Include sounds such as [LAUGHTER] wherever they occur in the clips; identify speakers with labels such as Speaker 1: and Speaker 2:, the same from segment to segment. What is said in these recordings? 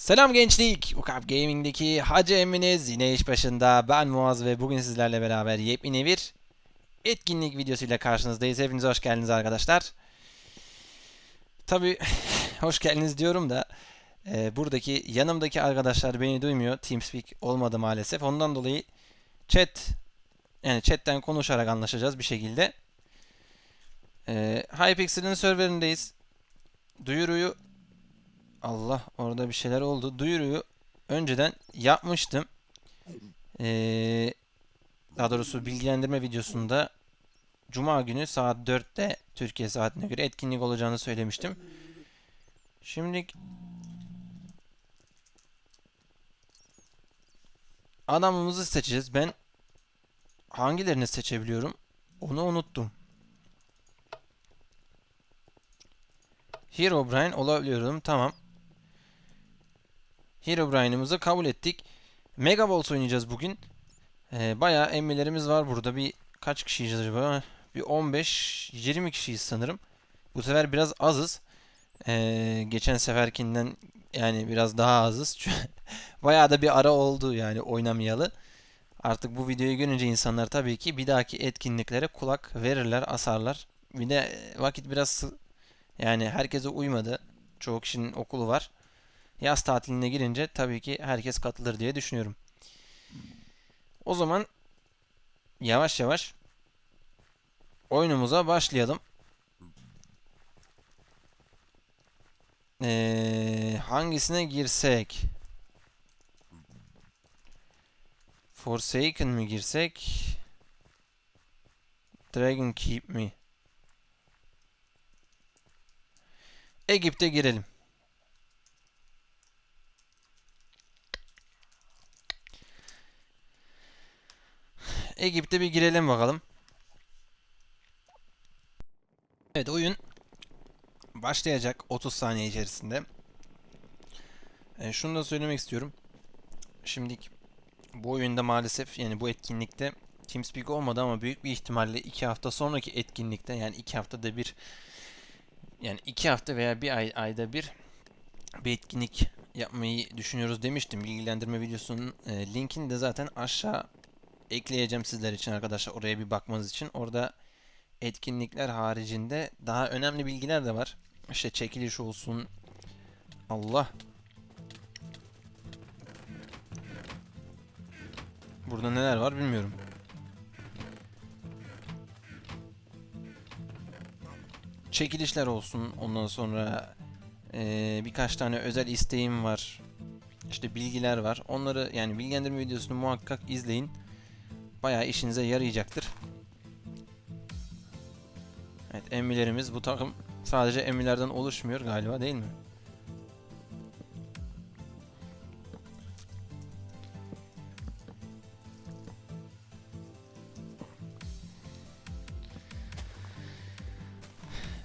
Speaker 1: Selam gençlik. Ukap Gaming'deki Hacı emminiz yine iş başında. Ben Muaz ve bugün sizlerle beraber yepyeni bir etkinlik videosuyla karşınızdayız. Hepiniz hoş geldiniz arkadaşlar. Tabi [SIGHS] hoş geldiniz diyorum da e, buradaki yanımdaki arkadaşlar beni duymuyor. TeamSpeak olmadı maalesef. Ondan dolayı chat yani chatten konuşarak anlaşacağız bir şekilde. E, Hypixel'in serverindeyiz. Duyuruyu Allah orada bir şeyler oldu. Duyuruyu önceden yapmıştım. Ee, daha doğrusu bilgilendirme videosunda Cuma günü saat 4'te Türkiye saatine göre etkinlik olacağını söylemiştim. Şimdi adamımızı seçeceğiz. Ben hangilerini seçebiliyorum? Onu unuttum. Hero Brian olabiliyorum. Tamam. Hero Brian'ımızı kabul ettik. Mega Balls oynayacağız bugün. Ee, bayağı emmilerimiz var burada. Bir kaç kişiyiz acaba? Bir 15-20 kişiyiz sanırım. Bu sefer biraz azız. Ee, geçen seferkinden yani biraz daha azız. [LAUGHS] bayağı da bir ara oldu yani oynamayalı. Artık bu videoyu görünce insanlar tabii ki bir dahaki etkinliklere kulak verirler, asarlar. Bir de e, vakit biraz yani herkese uymadı. Çoğu kişinin okulu var. Yaz tatiline girince tabii ki herkes katılır diye düşünüyorum. O zaman yavaş yavaş oyunumuza başlayalım. Ee, hangisine girsek? Forsaken mi girsek? Dragon Keep mi? Egip'te girelim. Egip'te bir girelim bakalım. Evet oyun başlayacak 30 saniye içerisinde. E, şunu da söylemek istiyorum. Şimdi bu oyunda maalesef yani bu etkinlikte TeamSpeak olmadı ama büyük bir ihtimalle 2 hafta sonraki etkinlikte yani 2 haftada bir yani 2 hafta veya bir ay ayda bir bir etkinlik yapmayı düşünüyoruz demiştim. Bilgilendirme videosunun e, linkini de zaten aşağı ekleyeceğim sizler için arkadaşlar oraya bir bakmanız için. Orada etkinlikler haricinde daha önemli bilgiler de var. İşte çekiliş olsun. Allah. Burada neler var bilmiyorum. Çekilişler olsun. Ondan sonra eee, birkaç tane özel isteğim var. İşte bilgiler var. Onları yani bilgilendirme videosunu muhakkak izleyin bayağı işinize yarayacaktır. Evet emmilerimiz bu takım sadece emmilerden oluşmuyor galiba değil mi?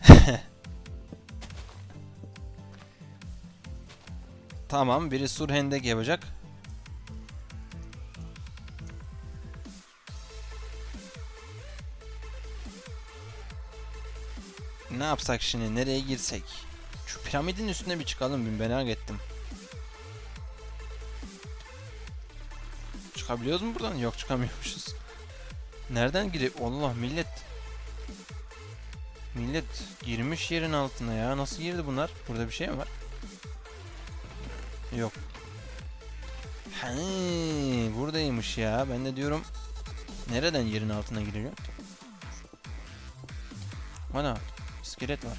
Speaker 1: [LAUGHS] Tamam biri sur hendek yapacak. Ne yapsak şimdi? Nereye girsek? Şu piramidin üstüne bir çıkalım bir merak ettim. Çıkabiliyoruz mu buradan? Yok çıkamıyormuşuz. Nereden girip? Allah millet. Millet girmiş yerin altına ya. Nasıl girdi bunlar? Burada bir şey mi var? Yok. He, buradaymış ya. Ben de diyorum nereden yerin altına giriyor? Ana iskelet var.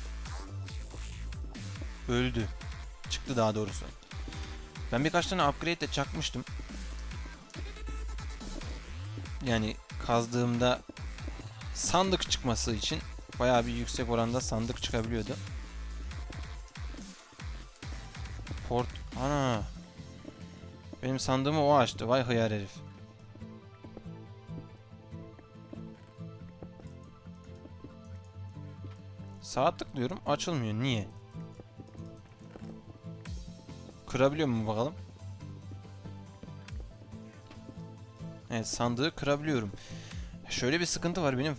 Speaker 1: Öldü. Çıktı daha doğrusu. Ben birkaç tane upgrade de çakmıştım. Yani kazdığımda sandık çıkması için bayağı bir yüksek oranda sandık çıkabiliyordu. Port... Ana! Benim sandığımı o açtı. Vay hıyar herif. Sağa tıklıyorum açılmıyor. Niye? Kırabiliyor mu bakalım? Evet sandığı kırabiliyorum. Şöyle bir sıkıntı var benim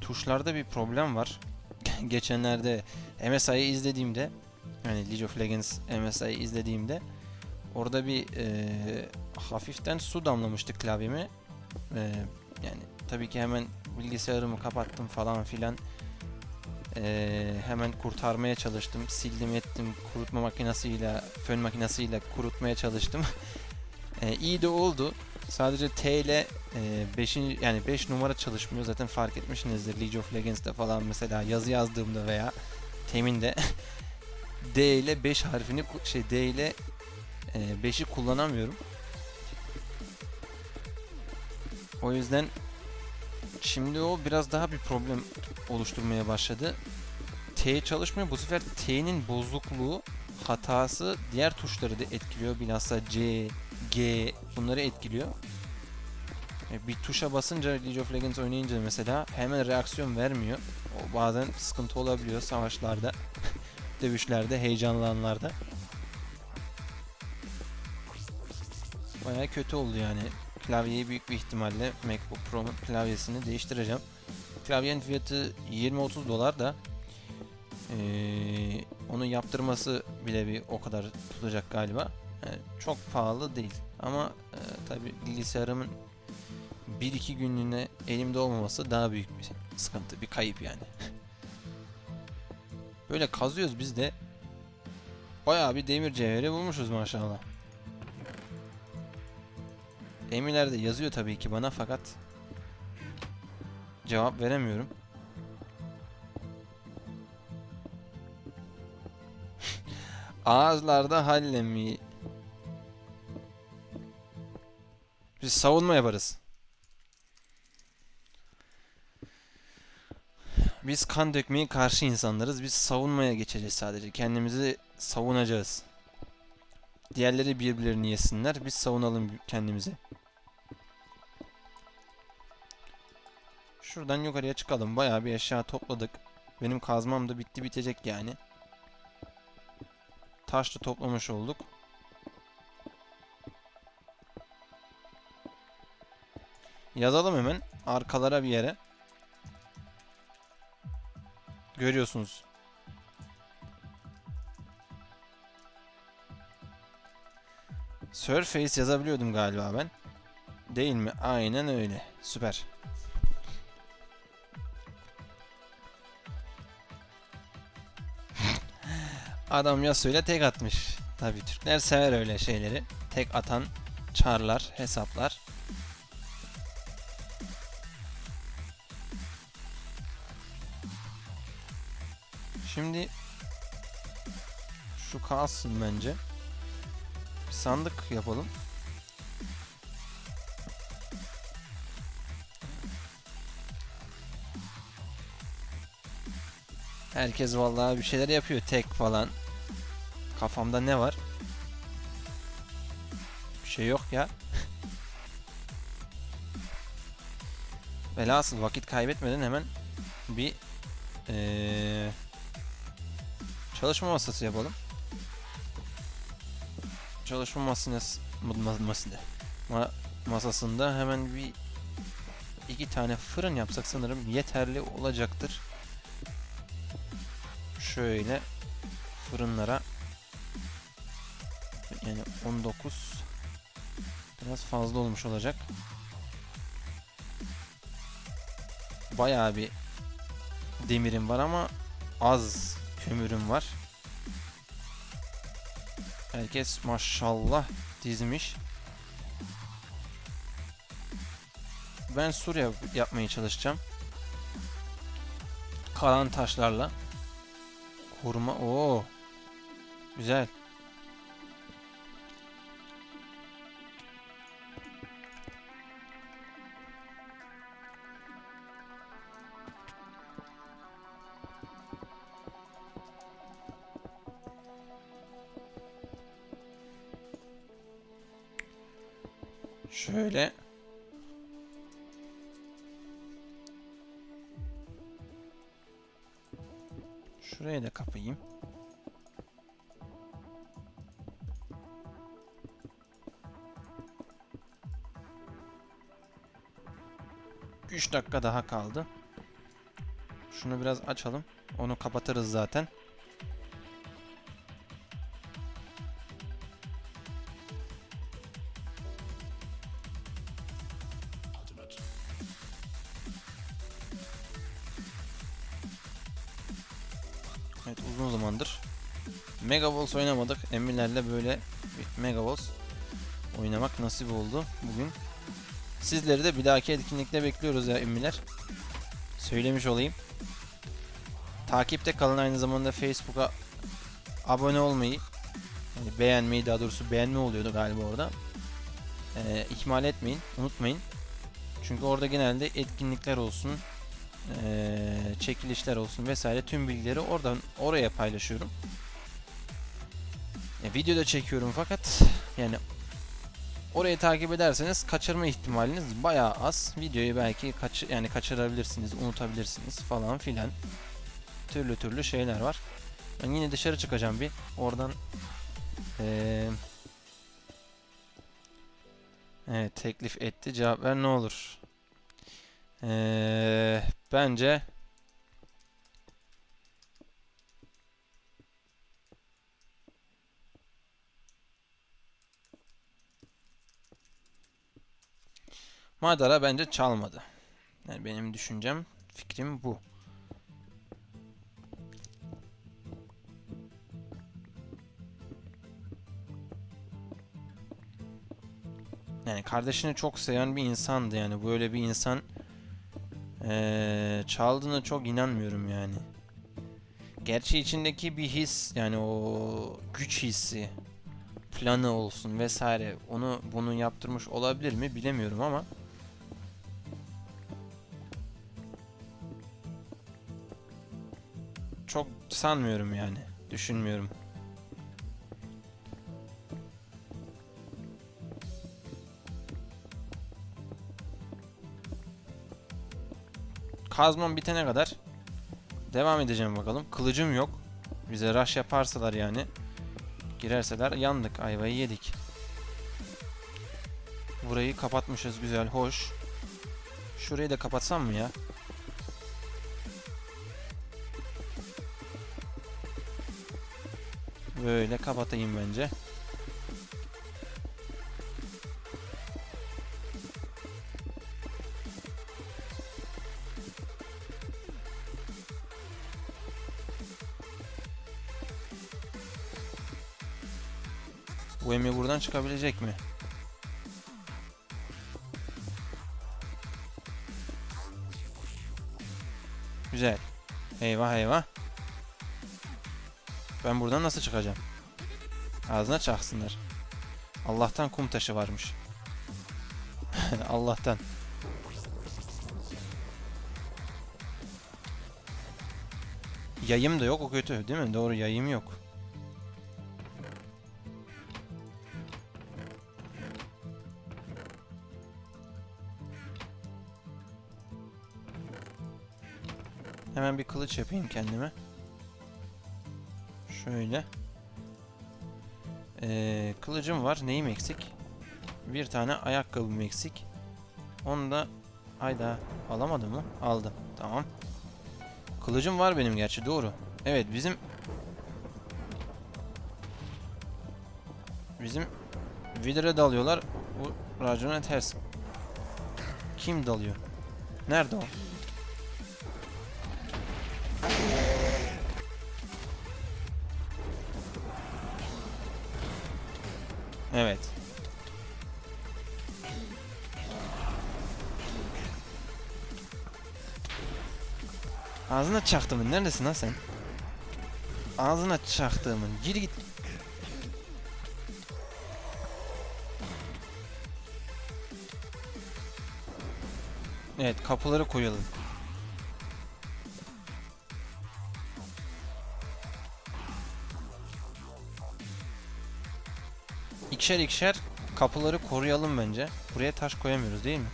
Speaker 1: tuşlarda bir problem var. [LAUGHS] Geçenlerde MSI'yi izlediğimde yani League of Legends MSI'yi izlediğimde Orada bir eee, hafiften su damlamıştı klavyeme. Eee, yani tabii ki hemen bilgisayarımı kapattım falan filan. Eee, hemen kurtarmaya çalıştım. Sildim ettim. Kurutma makinesiyle, fön makinesiyle kurutmaya çalıştım. [LAUGHS] Eee iyi de oldu. Sadece T ile 5. yani 5 numara çalışmıyor. Zaten fark etmişsinizdir League of Legends'te falan mesela yazı yazdığımda veya teminde [LAUGHS] D ile 5 harfini şey D ile 5'i kullanamıyorum. O yüzden şimdi o biraz daha bir problem oluşturmaya başladı. T çalışmıyor. Bu sefer T'nin bozukluğu, hatası diğer tuşları da etkiliyor. Bilhassa C, G bunları etkiliyor. E, Bir tuşa basınca League of Legends oynayınca mesela hemen reaksiyon vermiyor. O bazen sıkıntı olabiliyor savaşlarda, [LAUGHS] dövüşlerde, heyecanlı anlarda. Baya kötü oldu yani. Klavyeyi büyük bir ihtimalle MacBook Pro'nun klavyesini değiştireceğim. Klavyenin fiyatı 20-30 dolar da eee, onu yaptırması bile bir o kadar tutacak galiba. Yani çok pahalı değil. Ama e, tabi bilgisayarımın 1-2 günlüğüne elimde olmaması daha büyük bir sıkıntı, bir kayıp yani. [LAUGHS] Böyle kazıyoruz biz de. Bayağı bir demir cevheri bulmuşuz maşallah. Emirler de yazıyor tabii ki bana fakat cevap veremiyorum. [LAUGHS] Ağızlarda hallemi. Biz savunma yaparız. Biz kan dökmeye karşı insanlarız. Biz savunmaya geçeceğiz sadece. Kendimizi savunacağız. Diğerleri birbirlerini yesinler. Biz savunalım kendimizi. Şuradan yukarıya çıkalım. Bayağı bir eşya topladık. Benim kazmam da bitti bitecek yani. Taş da toplamış olduk. Yazalım hemen arkalara bir yere. Görüyorsunuz. Surface yazabiliyordum galiba ben. Değil mi? Aynen öyle. Süper. Adam Yasuo'yla tek atmış. Tabi Türkler sever öyle şeyleri. Tek atan çarlar, hesaplar. Şimdi şu kalsın bence. Bir sandık yapalım. Herkes vallahi bir şeyler yapıyor tek falan. Kafamda ne var? Bir şey yok ya. [LAUGHS] Velhasıl vakit kaybetmeden hemen bir eee, çalışma masası yapalım. Çalışma masası masasında ma, masasında hemen bir iki tane fırın yapsak sanırım yeterli olacaktır. Şöyle fırınlara yani 19 biraz fazla olmuş olacak. Bayağı bir demirim var ama az kömürüm var. Herkes maşallah dizmiş. Ben sur yap- yapmaya çalışacağım. Kalan taşlarla. Koruma. Oo. Güzel. dakika daha kaldı. Şunu biraz açalım. Onu kapatırız zaten. Evet uzun zamandır Megaballs oynamadık. Emirlerle böyle Megaballs oynamak nasip oldu bugün. Sizleri de bir dahaki etkinlikte bekliyoruz ya Emirler. Söylemiş olayım. Takipte kalın aynı zamanda Facebook'a abone olmayı yani beğenmeyi daha doğrusu beğenme oluyordu galiba orada. Ee, ihmal etmeyin, unutmayın. Çünkü orada genelde etkinlikler olsun, ee, çekilişler olsun vesaire tüm bilgileri oradan oraya paylaşıyorum. E, video da çekiyorum fakat yani orayı takip ederseniz kaçırma ihtimaliniz bayağı az. Videoyu belki kaç yani kaçırabilirsiniz, unutabilirsiniz falan filan. Türlü türlü şeyler var. Ben yine dışarı çıkacağım bir. Oradan ee, Evet teklif etti. Cevap ver ne olur. Ee, bence Madara bence çalmadı. Yani benim düşüncem, fikrim bu. Yani kardeşini çok seven bir insandı yani. Böyle bir insan ee, çaldığına çok inanmıyorum yani. Gerçi içindeki bir his yani o güç hissi planı olsun vesaire onu bunu yaptırmış olabilir mi bilemiyorum ama çok sanmıyorum yani. Düşünmüyorum. Kazmam bitene kadar devam edeceğim bakalım. Kılıcım yok. Bize rush yaparsalar yani girerseler yandık. Ayvayı yedik. Burayı kapatmışız güzel hoş. Şurayı da kapatsam mı ya? Böyle kapatayım bence. Bu Emi buradan çıkabilecek mi? Güzel. Eyvah eyvah. Ben buradan nasıl çıkacağım? Ağzına çaksınlar. Allah'tan kum taşı varmış. [LAUGHS] Allah'tan. Yayım da yok o kötü değil mi? Doğru yayım yok. Hemen bir kılıç yapayım kendime. Şöyle. Ee, kılıcım var. Neyim eksik? Bir tane ayakkabım eksik. Onu da hayda alamadım mı? Aldım. Tamam. Kılıcım var benim gerçi doğru. Evet bizim bizim vidre dalıyorlar. Bu racona ters. Kim dalıyor? Nerede o? Evet. Ağzına çaktımın. Neredesin lan sen? Ağzına çaktığımın. Geri git. Evet kapıları koyalım. İkişer ikişer kapıları koruyalım bence. Buraya taş koyamıyoruz değil mi?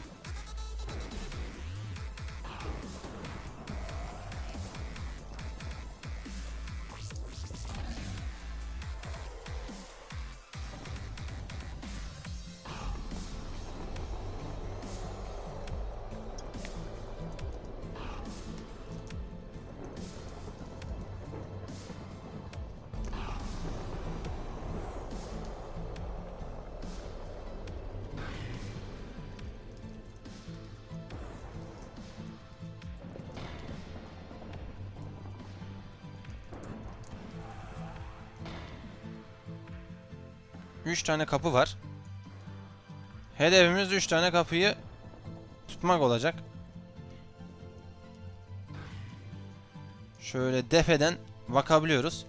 Speaker 1: Tane kapı var. Hedefimiz 3 tane kapıyı tutmak olacak. Şöyle defeden bakabiliyoruz.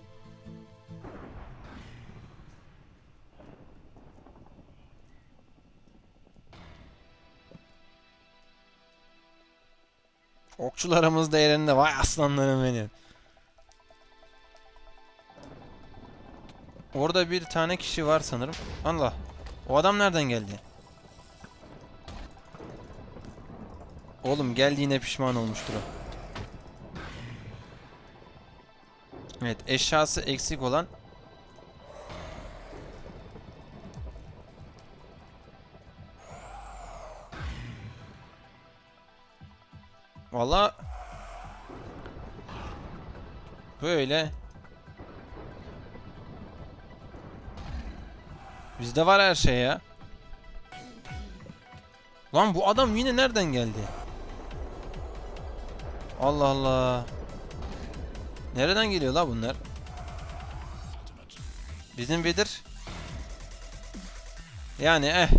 Speaker 1: Okçularımız da yerinde. Vay aslanlarım benim. Orada bir tane kişi var sanırım. Allah. O adam nereden geldi? Oğlum geldiğine pişman olmuştur o. Evet eşyası eksik olan Valla böyle Bizde var her şey ya. Lan bu adam yine nereden geldi? Allah Allah. Nereden geliyor la bunlar? Bizim Bedir. Yani eh.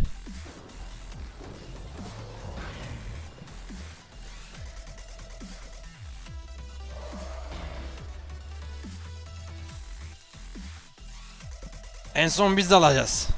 Speaker 1: En son biz de alacağız.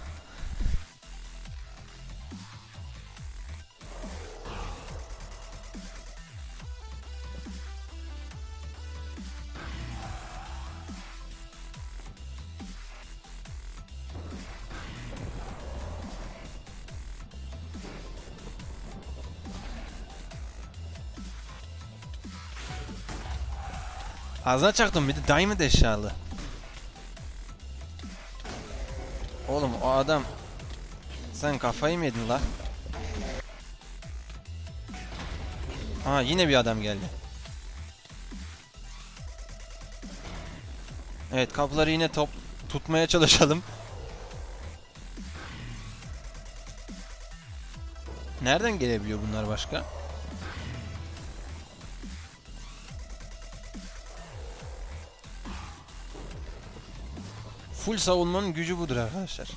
Speaker 1: Ağzına çaktım bir de diamond eşyalı. Oğlum o adam sen kafayı mı yedin la? Ha yine bir adam geldi. Evet kapıları yine top tutmaya çalışalım. Nereden gelebiliyor bunlar başka? Full savunmanın gücü budur arkadaşlar.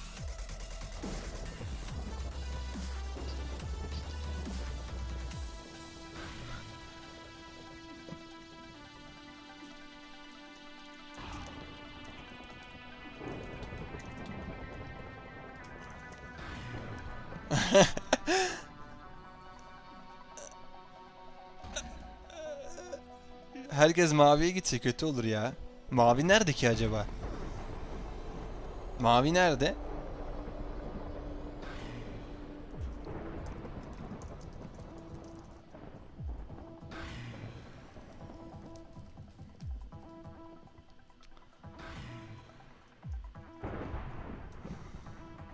Speaker 1: [LAUGHS] Herkes maviye gitse kötü olur ya. Mavi nerede ki acaba? Mavi nerede?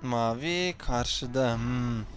Speaker 1: Mavi karşıda. Hmm.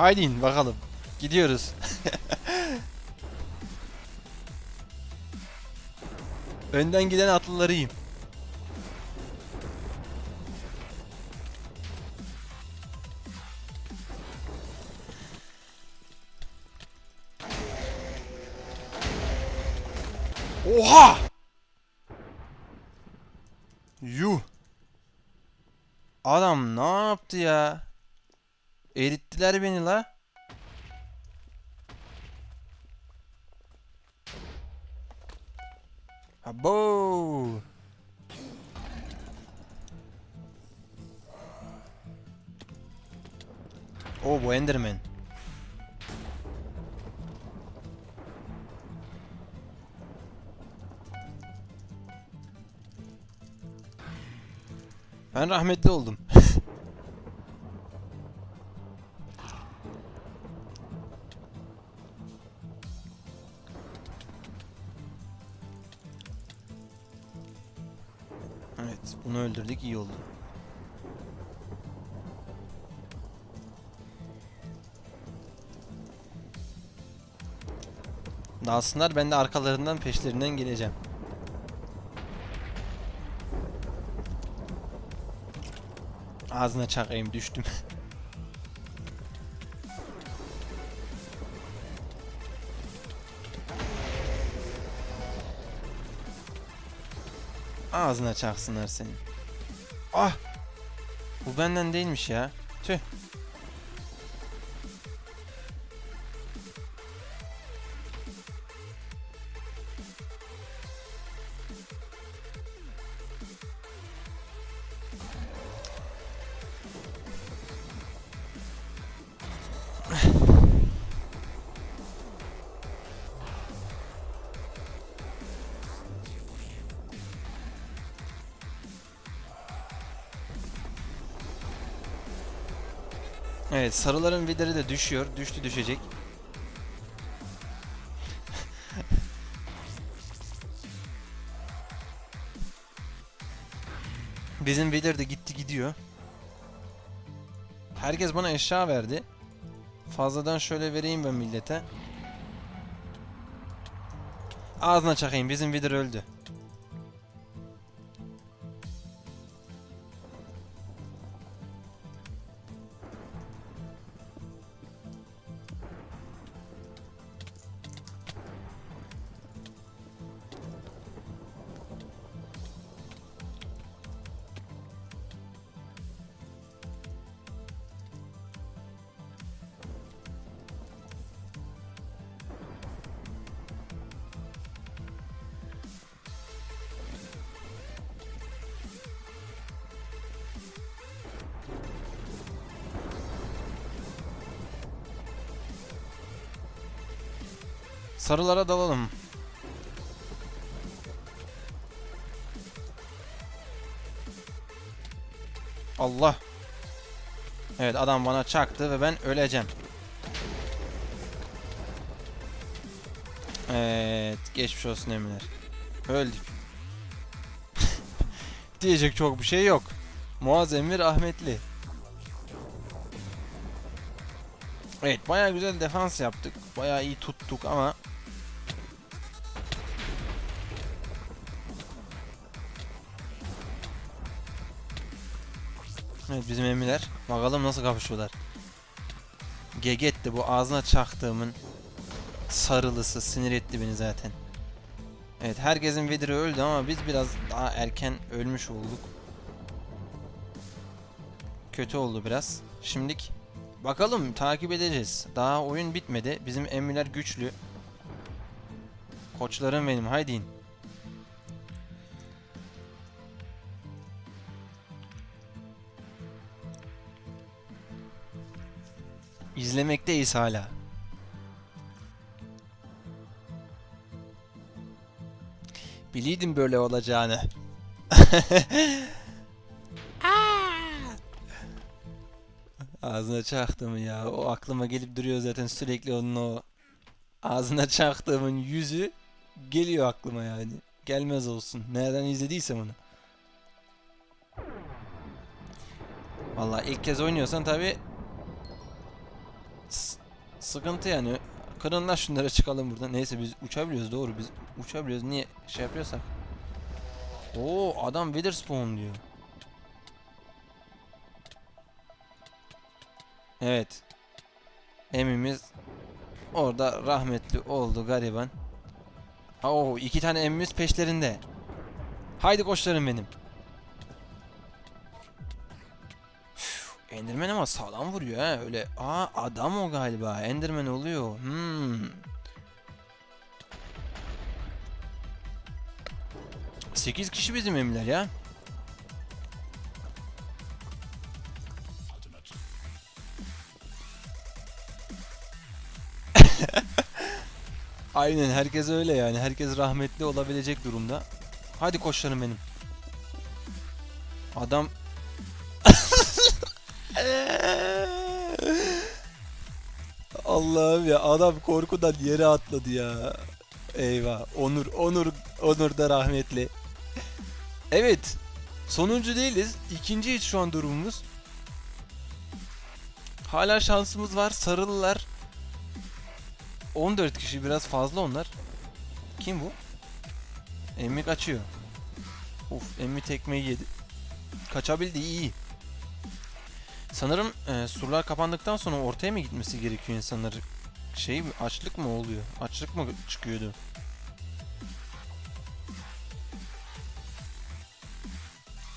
Speaker 1: Haydi in bakalım. Gidiyoruz. Önden giden atlılarıyım. Erittiler beni la. Abo. O bu Enderman. Ben rahmetli oldum. Dalsınlar ben de arkalarından peşlerinden geleceğim. Ağzına çakayım düştüm. [LAUGHS] Ağzına çaksınlar senin. Ah! Bu benden değilmiş ya. Tüh. Evet sarıların videri de düşüyor. Düştü düşecek. Bizim vider de gitti gidiyor. Herkes bana eşya verdi. Fazladan şöyle vereyim ben millete. Ağzına çakayım bizim vider öldü. Sarılara dalalım. Allah. Evet adam bana çaktı ve ben öleceğim. Evet geçmiş olsun Emiler. Öldük. [LAUGHS] Diyecek çok bir şey yok. Muaz Emir rahmetli. Evet baya güzel defans yaptık. Baya iyi tuttuk ama bizim emiler. Bakalım nasıl kapışıyorlar. Gegetti bu ağzına çaktığımın sarılısı sinir etti beni zaten. Evet herkesin vediri öldü ama biz biraz daha erken ölmüş olduk. Kötü oldu biraz. Şimdik bakalım takip edeceğiz. Daha oyun bitmedi. Bizim emiler güçlü. Koçlarım benim haydi. İzlemekteyiz hala. Biliydim böyle olacağını. [LAUGHS] Ağzına çaktım ya. O aklıma gelip duruyor zaten sürekli onun o ağzına çaktığımın yüzü geliyor aklıma yani. Gelmez olsun. Nereden izlediysem onu. Vallahi ilk kez oynuyorsan tabi sıkıntı yani. Kırın lan şunlara çıkalım buradan. Neyse biz uçabiliyoruz doğru biz uçabiliyoruz. Niye şey yapıyorsak. Oo adam Witherspoon diyor. Evet. Emimiz orada rahmetli oldu gariban. Oo iki tane emimiz peşlerinde. Haydi koçlarım benim. Enderman ama sağlam vuruyor ha öyle. Aa adam o galiba. Enderman oluyor. Hmm. 8 kişi bizim emiler ya. [LAUGHS] Aynen herkes öyle yani. Herkes rahmetli olabilecek durumda. Hadi koçlarım benim. Adam Allah'ım ya adam korkudan yere atladı ya. Eyvah. Onur, Onur, Onur da rahmetli. Evet. Sonuncu değiliz. İkinciyiz şu an durumumuz. Hala şansımız var. Sarılılar. 14 kişi biraz fazla onlar. Kim bu? Emmi kaçıyor. Uf emmi tekmeyi yedi. Kaçabildi iyi. Sanırım e, surlar kapandıktan sonra ortaya mı gitmesi gerekiyor insanlar? Şey açlık mı oluyor? Açlık mı çıkıyordu?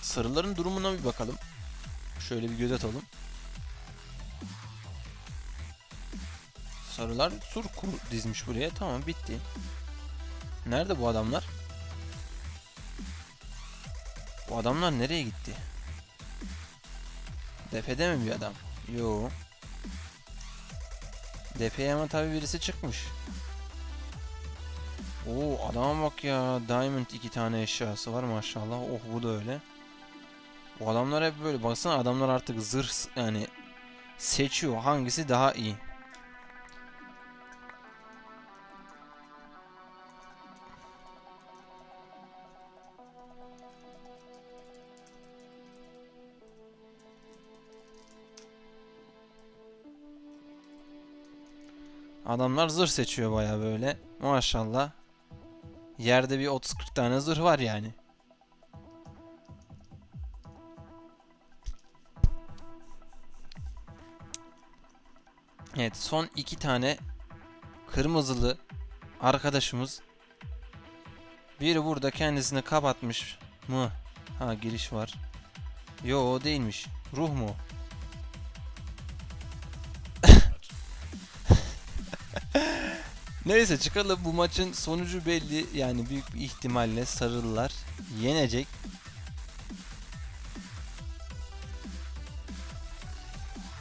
Speaker 1: Sarıların durumuna bir bakalım. Şöyle bir göz atalım. Sarılar sur kur dizmiş buraya. Tamam bitti. Nerede bu adamlar? Bu adamlar nereye gitti? Defede mi bir adam? Yo. Defeye ama tabi birisi çıkmış. Oo adama bak ya. Diamond iki tane eşyası var maşallah. Oh bu da öyle. Bu adamlar hep böyle. Baksana adamlar artık zırh yani seçiyor hangisi daha iyi. Adamlar zırh seçiyor baya böyle. Maşallah. Yerde bir 30-40 tane zırh var yani. Evet son iki tane kırmızılı arkadaşımız. Biri burada kendisini kapatmış mı? Ha giriş var. Yo o değilmiş. Ruh mu? Neyse çıkalım bu maçın sonucu belli. Yani büyük bir ihtimalle sarılılar yenecek.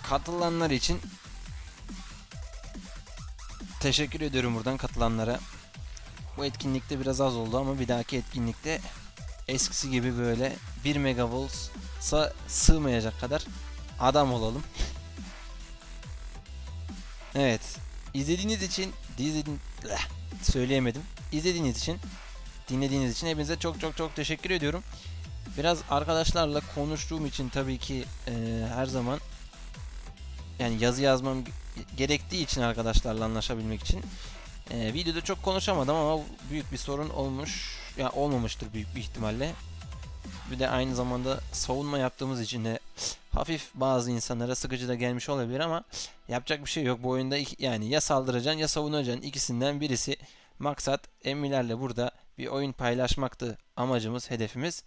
Speaker 1: Katılanlar için teşekkür ediyorum buradan katılanlara. Bu etkinlikte biraz az oldu ama bir dahaki etkinlikte eskisi gibi böyle 1 megavoltsa sığmayacak kadar adam olalım. [LAUGHS] evet. İzlediğiniz için izledin Eh, söyleyemedim. İzlediğiniz için dinlediğiniz için hepinize çok çok çok teşekkür ediyorum. Biraz arkadaşlarla konuştuğum için tabii ki eee, her zaman yani yazı yazmam ge- gerektiği için arkadaşlarla anlaşabilmek için eee, videoda çok konuşamadım ama büyük bir sorun olmuş ya olmamıştır büyük bir ihtimalle. Bir de aynı zamanda savunma yaptığımız için de hafif bazı insanlara sıkıcı da gelmiş olabilir ama yapacak bir şey yok. Bu oyunda yani ya saldıracaksın ya savunacaksın. İkisinden birisi. Maksat emmilerle burada bir oyun paylaşmaktı amacımız, hedefimiz.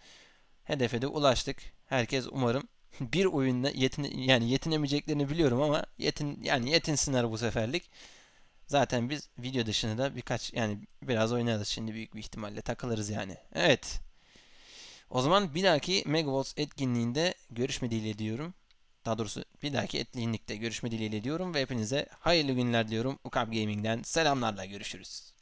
Speaker 1: Hedefe de ulaştık. Herkes umarım [LAUGHS] bir oyunda yetin yani yetinemeyeceklerini biliyorum ama yetin yani yetinsinler bu seferlik. Zaten biz video dışında da birkaç yani biraz oynarız şimdi büyük bir ihtimalle takılırız yani. Evet. O zaman bir dahaki Megavolts etkinliğinde görüşme dileğiyle diyorum. Daha doğrusu bir dahaki etkinlikte görüşme dileğiyle diyorum ve hepinize hayırlı günler diyorum. Ukab Gaming'den selamlarla görüşürüz.